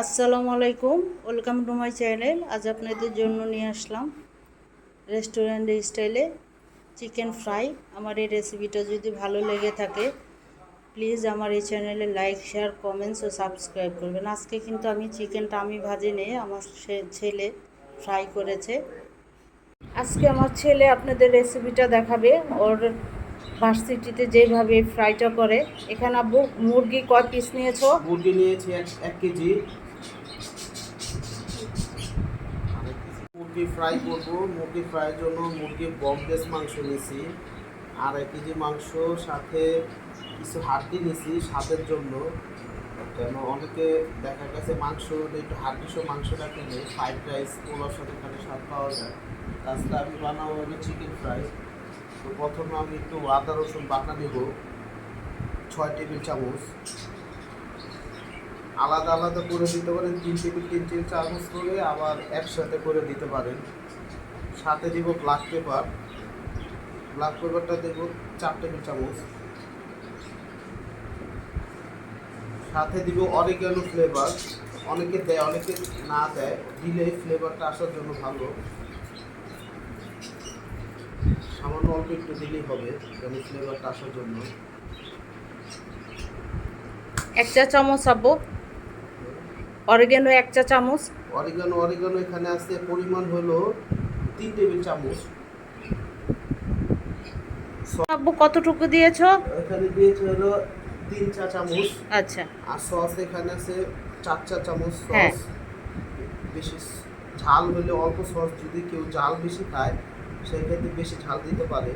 আসসালামু আলাইকুম। Welcome to my channel আজ আপনাদের জন্য নিয়ে আসলাম রেস্টুরেন্টের স্টাইলে চিকেন ফ্রাই আমার এই রেসিপিটা যদি ভালো লেগে থাকে প্লিজ আমার এই চ্যানেলে লাইক শেয়ার কমেন্টস ও সাবস্ক্রাইব করবেন। আজকে কিন্তু আমি চিকেনটা আমি ভাজি নিয়ে আমার ছেলে ফ্রাই করেছে। আজকে আমার ছেলে আপনাদের রেসিপিটা দেখাবে। ওর ভার্সিটিতে যেভাবে ফ্রাইটা করে। এখানে মুরগি কয় পিস নিয়েছো? মুরগি নিয়েছি এক কেজি। মুরগি ফ্রাই করব। মুরগি ফ্রাইয়ের জন্য মুরগির বমলেস মাংস নিয়েছি। আর এক কেজি মাংস, সাথে কিছু হাড্ডি নিয়েছি স্বাদের জন্য। কেন অনেকে দেখা গেছে মাংস একটু হাড্ডিসহ মাংসটা কিনে ফ্রাইড রাইস পোলার সাথে খালি স্বাদ পাওয়া যায়। তাছাড়া আমি বানাবো হলো চিকেন ফ্রাই। তো প্রথমে আমি একটু আদা রসুন বাটা নেব, ছয় টেবিল চামচ। আলাদা আলাদা করে দিতে পারেন তিন টেবিল তিন টেবিল চামচ করে আবার একসাথে করে দিতে পারেন। সাথে দিব ব্ল্যাক পেপার ব্ল্যাক পেপারটা দেব চার টেবিল চামচ। সাথে দিব অরিগানো ফ্লেভার অনেকে দেয়, অনেকে না দেয়। দিলে ফ্লেভারটা আসার জন্য ভালো। সামান্য অল্প একটু দিলেই হবে, যেন ফ্লেভারটা আসার জন্য। এক চা চামচ আব্বু। অরিগেনো এক চা চামচ। অরিগানো অরিগানো এখানে আছে পরিমাণ হলো তিন টেবিল চামচ। আব্বু কতটুকু দিয়েছ? এখানে দিয়েছে হলো তিন চা চামচ। আচ্ছা। আর সস এখানে আছে চার চা চামচ হ্যাঁ। সস বেশি ঝাল হলে অল্প সস যদি কেউ ঝাল বেশি খায় সেক্ষেত্রে বেশি ঝাল দিতে পারে।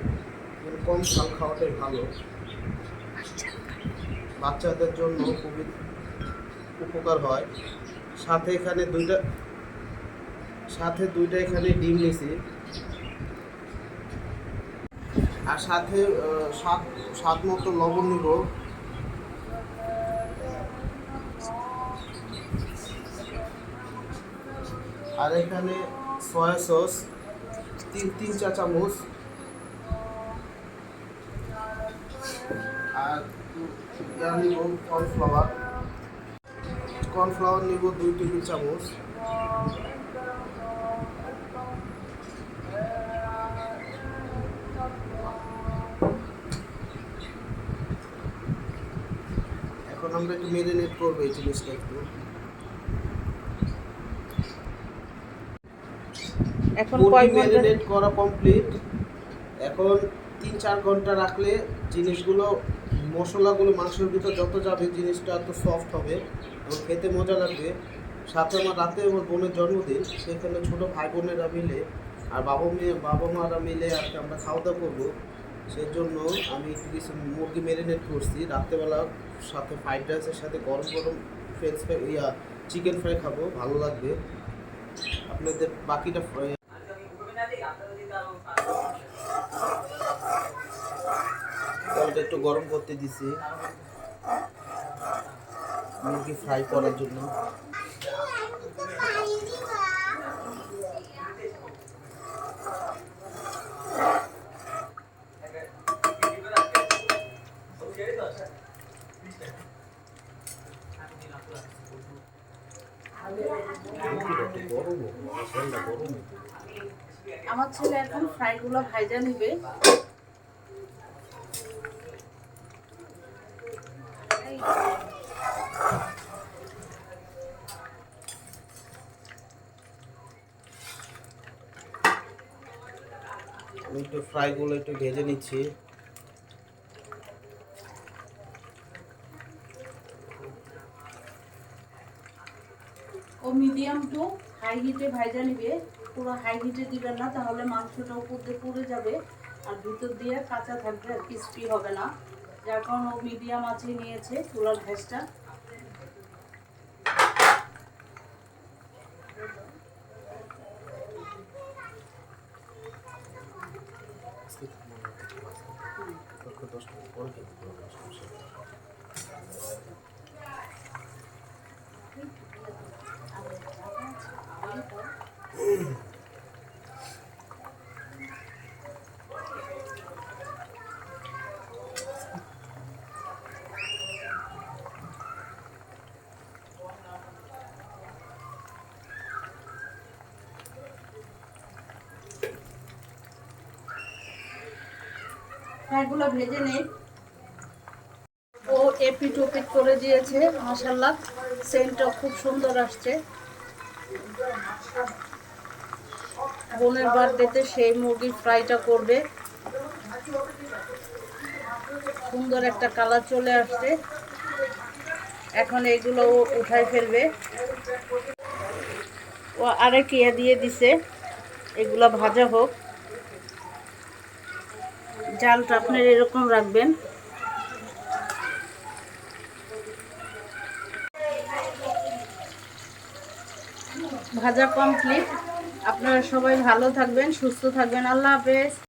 কম ঝাল খাওয়াটাই ভালো। বাচ্চাদের জন্য খুবই উপকার হয়। সাথে এখানে দুইটা, সাথে দুইটা এখানে ডিম নিয়েছি আর সাথে স্বাদ স্বাদ মতো লবণ নিব। আর এখানে সয়া সস, তিন তিন চা চামচ। আর নিব, কর্নফ্লাওয়ার। কর্নফ্লাওয়ার নিব দুই টেবিল চামচ। এখন আমরা একটু মেরিনেট করব এই জিনিসটা একটু। এখন ম্যারিনেট করা কমপ্লিট এখন তিন চার ঘণ্টা রাখলে জিনিসগুলো মশলাগুলো মাংসের ভিতর যত যাবে জিনিসটা এত সফট হবে, এবং খেতে মজা লাগবে। সাথে আমার রাতে আমার বোনের জন্মদিন, সেখানে ছোটো ভাই বোনেরা মিলে আর বাবা মেয়ে বাবা মারা মিলে আর কি আমরা খাওয়া দাওয়া করব। সেই জন্য আমি কিছু মুরগি ম্যারিনেট করছি। রাত্রেবেলা সাথে ফ্রাইড রাইসের সাথে গরম গরম ফ্রেঞ্চ ফ্রাই ইয়া চিকেন ফ্রাই খাব, ভালো লাগবে। আপনাদের বাকিটা তেলটা একটু গরম করতে দিছি মুরগি ফ্রাই করার জন্য। আমার ছেলে এখন ফ্রাইগুলো ভাইজা নিবে আমি একটু ফ্রাইগুলো একটু ভেজে নিচ্ছি। ও মিডিয়াম টু হাই হিটে ভাইজা নিবে, পুরো হাই হিটে দিবেন না, তাহলে মাংসটা উপর দিয়ে পুড়ে যাবে, আর ভিতর দিয়ে কাঁচা থাকবে আর ক্রিস্পি হবে না। যার কারণে ও মিডিয়াম আছে নিয়েছে চুলার পরে ফ্রাইগুলো ভেজে নেই। ও এপিট ওপিট করে দিয়েছে মাসাল্লাহ সেন্টটা খুব সুন্দর আসছে। বোনের বার্থডেতে সেই মুরগির ফ্রাইটা করবে। সুন্দর একটা কালার চলে আসছে। এখন এগুলো ও উঠায় ফেলবে। ও আরেক ইয়ে দিয়ে দিছে। এগুলো ভাজা হোক। জালটা আপনার এরকম রাখবেন। ভাজা কমপ্লিট আপনারা সবাই ভালো থাকবেন সুস্থ থাকবেন। আল্লাহ হাফেজ।